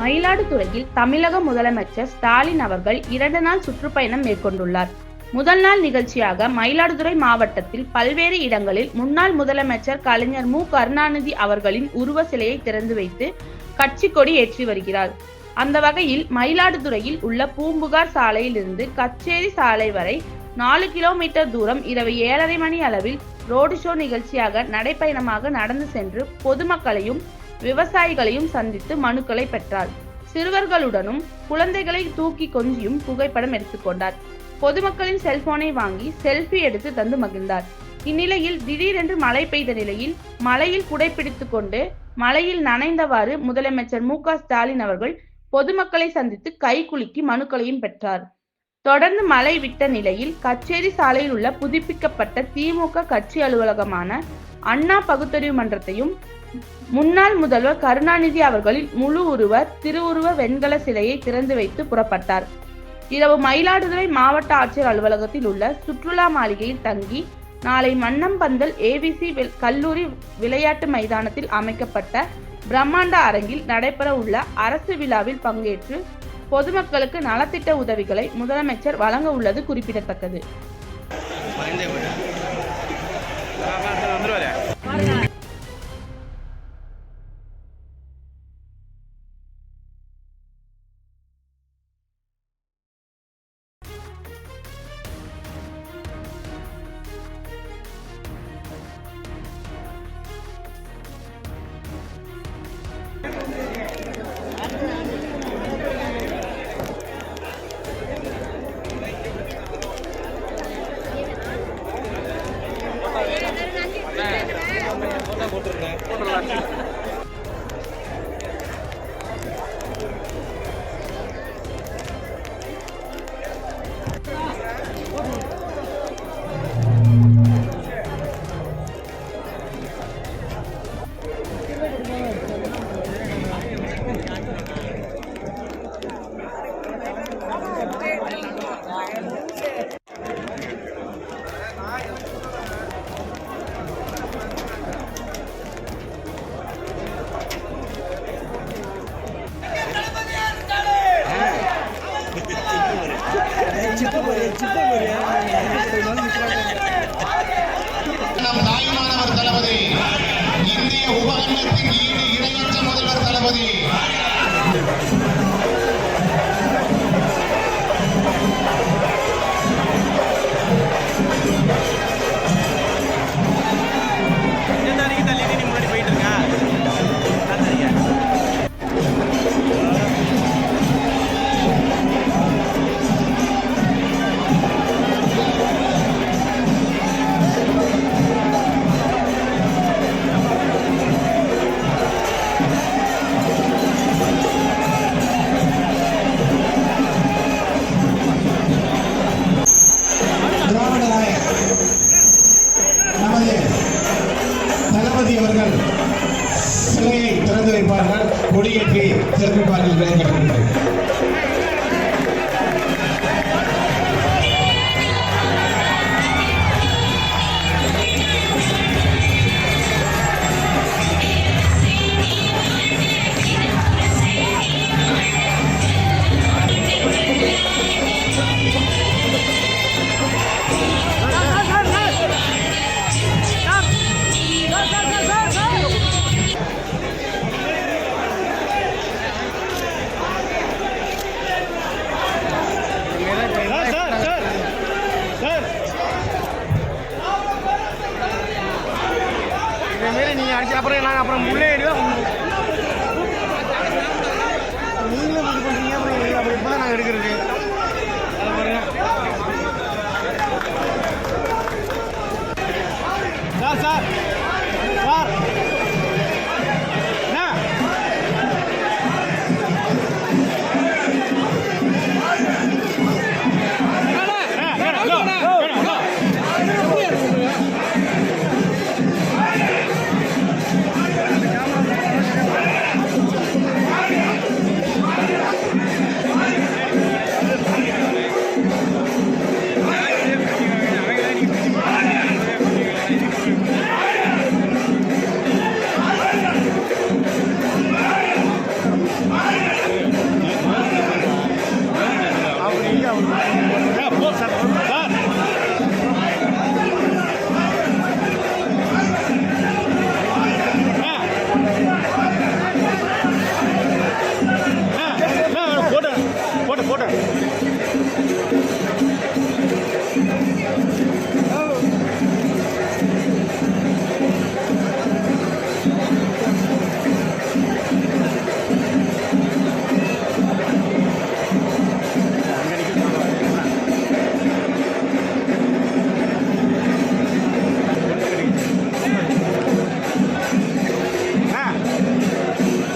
மயிலாடுதுறையில் தமிழக முதலமைச்சர் ஸ்டாலின் அவர்கள் இரண்டு நாள் சுற்றுப்பயணம் மேற்கொண்டுள்ளார். முதல் நாள் நிகழ்ச்சியாக மயிலாடுதுறை மாவட்டத்தில் பல்வேறு இடங்களில் முன்னாள் முதலமைச்சர் கலைஞர் மு. கருணாநிதி அவர்களின் உருவ சிலையை திறந்து வைத்து கட்சி கொடி ஏற்றி வருகிறார். அந்த வகையில் மயிலாடுதுறையில் உள்ள பூம்புகார் சாலையிலிருந்து கச்சேரி சாலை வரை நாலு கிலோமீட்டர் தூரம் இரவு ஏழரை மணி அளவில் ரோடு ஷோ நிகழ்ச்சியாக நடைப்பயணமாக நடந்து சென்று பொதுமக்களையும் விவசாயிகளையும் சந்தித்து மனுக்களை பெற்றார் சிறுவர்களுடனும் குழந்தைகளை தூக்கி கொஞ்சியும் புகைப்படம் எடுத்துக்கொண்டார் பொதுமக்களின் செல்போனை வாங்கி செல்ஃபி எடுத்து தந்து மகிழ்ந்தார். இந்நிலையில் திடீரென்று மழை பெய்த நிலையில் மழையில் குடைப்பிடித்துக் கொண்டு மழையில் நனைந்தவாறு முதலமைச்சர் மு க ஸ்டாலின் அவர்கள் பொதுமக்களை சந்தித்து கைகுலுக்கி மனுக்களையும் பெற்றார். தொடர்ந்து மழை விட்ட நிலையில் கச்சேரி சாலையில் உள்ள புதுப்பிக்கப்பட்ட திமுக கட்சி அலுவலகமான அண்ணா பகுத்தறிவு மன்றத்தையும் முன்னாள் முதல்வர் கருணாநிதி அவர்களின் முழு உருவ திருவுருவ வெண்கல சிலையை திறந்து வைத்து புறப்பட்டார். இரவு மயிலாடுதுறை மாவட்ட ஆட்சியர் அலுவலகத்தில் உள்ள சுற்றுலா மாளிகையில் தங்கி நாளை மன்னம்பந்தல் ஏபிசி கல்லூரி விளையாட்டு மைதானத்தில் அமைக்கப்பட்ட பிரம்மாண்ட அரங்கில் நடைபெற உள்ள அரசு விழாவில் பங்கேற்று பொதுமக்களுக்கு நலத்திட்ட உதவிகளை முதலமைச்சர் வழங்க உள்ளது குறிப்பிடத்தக்கது. போட்டிருந்தேன் கொடியேற்றி சிறப்பிப்பார்கள் என்பதை அடிச்சு அப்புறம் நாங்கள் அப்புறம் உள்ளே ஏறிடுவோம் நீங்களும் இது பண்ணுறீங்க அப்புறம் எங்களுக்கு அப்புறம் இப்போ தான் நாங்கள் எடுக்கிறது